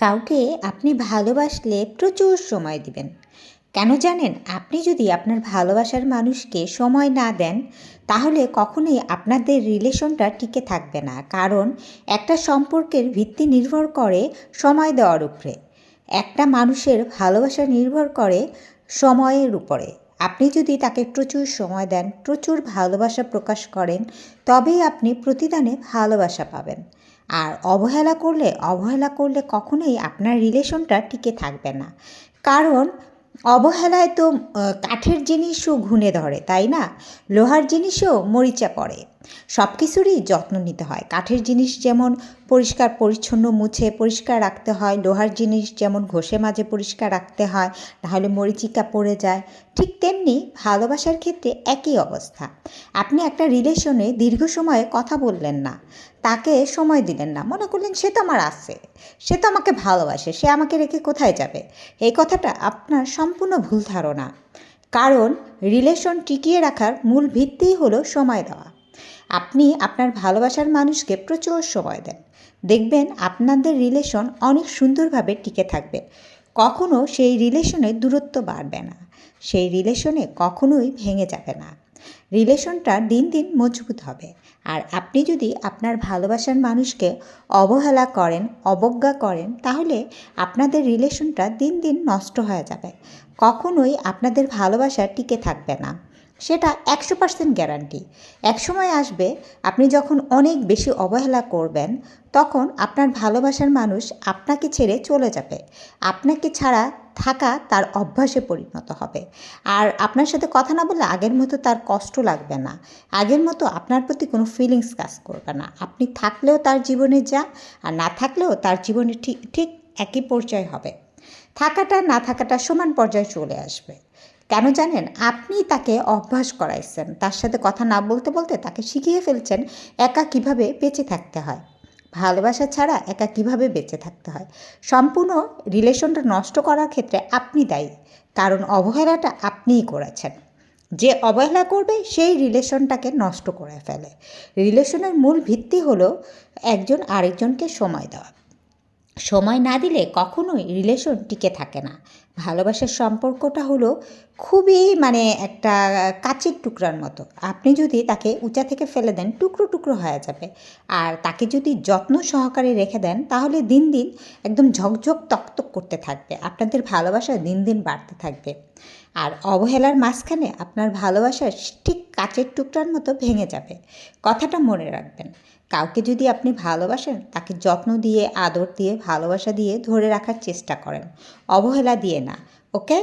কাউকে আপনি ভালোবাসলে প্রচুর সময় দিবেন। কেন জানেন? আপনি যদি আপনার ভালোবাসার মানুষকে সময় না দেন, তাহলে কখনোই আপনাদের রিলেশনটা টিকে থাকবে না। কারণ একটা সম্পর্কের ভিত্তি নির্ভর করে সময় দেওয়ার উপরে। একটা মানুষের ভালোবাসা নির্ভর করে সময়ের উপরে। আপনি যদি তাকে প্রচুর সময় দেন, প্রচুর ভালোবাসা প্রকাশ করেন, তবেই আপনি প্রতিদানে ভালোবাসা পাবেন। আর অবহেলা করলে অবহেলা করলে কখনোই আপনার রিলেশনটা টিকে থাকবে না। কারণ অবহেলায় তো কাঠের জিনিসও ঘুণে ধরে, তাই না? লোহার জিনিসও মরিচা পড়ে। সব কিছুরই যত্ন নিতে হয়। কাঠের জিনিস যেমন পরিষ্কার, পরিচ্ছন্ন মুছে পরিষ্কার রাখতে হয়, লোহার জিনিস যেমন ঘষে মাঝে পরিষ্কার রাখতে হয়, নাহলে মরিচিকা পড়ে যায়, ঠিক তেমনি ভালোবাসার ক্ষেত্রে একই অবস্থা। আপনি একটা রিলেশনে দীর্ঘ সময়ে কথা বললেন না, তাকে সময় দিলেন না, মনে করলেন সে তো আমার আছে, সে তো আমাকে ভালোবাসে, সে আমাকে রেখে কোথায় যাবে? এই কথাটা আপনার সম্পূর্ণ ভুল ধারণা। কারণ রিলেশন টিকিয়ে রাখার মূল ভিত্তিই হলো সময় দেওয়া। আপনি আপনার ভালোবাসার মানুষকে প্রচুর সময় দেন। দেখবেন আপনাদের রিলেশন অনেক সুন্দরভাবে টিকে থাকবে। কখনো সেই রিলেশনে দূরত্ব বাড়বে না। সেই রিলেশনে কখনোই ভেঙে যাবে না। রিলেশনটা দিন দিন মজবুত হবে। আর আপনি যদি আপনার ভালোবাসার মানুষকে অবহেলা করেন, অবজ্ঞা করেন, তাহলে আপনাদের রিলেশনটা দিন দিন নষ্ট হয়ে যাবে। কখনোই আপনাদের ভালোবাসা টিকে থাকবে না। সেটা একশো পার্সেন্ট গ্যারান্টি একসময় আসবে, আপনি যখন অনেক বেশি অবহেলা করবেন, তখন আপনার ভালোবাসার মানুষ আপনাকে ছেড়ে চলে যাবে। আপনাকে ছাড়া থাকা তার অভ্যাসে পরিণত হবে। আর আপনার সাথে কথা না বললে আগের মতো তার কষ্ট লাগবে না। আগের মতো আপনার প্রতি কোনো ফিলিংস কাজ করবে না। আপনি থাকলেও তার জীবনে যা, আর না থাকলেও তার জীবনে ঠিক ঠিক একই পর্যায়ে হবে। থাকাটা না থাকাটা সমান পর্যায়ে চলে আসবে। কেন জানেন? আপনি তাকে অভ্যাস করাইছেন। তার সাথে কথা না বলতে বলতে তাকে শিখিয়ে ফেলছেন একা কীভাবে বেঁচে থাকতে হয়। ভালোবাসা ছাড়া একা কীভাবে বেঁচে থাকতে হয়? সম্পূর্ণ রিলেশনটা নষ্ট করার ক্ষেত্রে আপনি দায়ী। কারণ অবহেলাটা আপনিই করেছেন। যে অবহেলা করবে, সেই রিলেশনটাকে নষ্ট করে ফেলে। রিলেশনের মূল ভিত্তি হলো একজন আরেকজনকে সময় দেওয়া। সময় না দিলে কখনোই রিলেশন টিকে থাকে না। ভালোবাসার সম্পর্কটা হলো খুবই মানে একটা কাচের টুকরার মতো। আপনি যদি তাকে উঁচা থেকে ফেলে দেন, টুকরো টুকরো হয়ে যাবে। আর তাকে যদি যত্ন সহকারে রেখে দেন, তাহলে দিন দিন একদম ঝকঝক তকতক করতে থাকবে। আপনাদের ভালোবাসা দিন দিন বাড়তে থাকবে। আর অবহেলার মাঝখানে আপনার ভালোবাসা ঠিক কাচের টুকরার মতো ভেঙে যাবে। কথাটা মনে রাখবেন। কাউকে যদি আপনি ভালোবাসেন, তাকে যত্ন দিয়ে, আদর দিয়ে, ভালোবাসা দিয়ে ধরে রাখার চেষ্টা করেন। অবহেলা দিয়ে না, ওকে?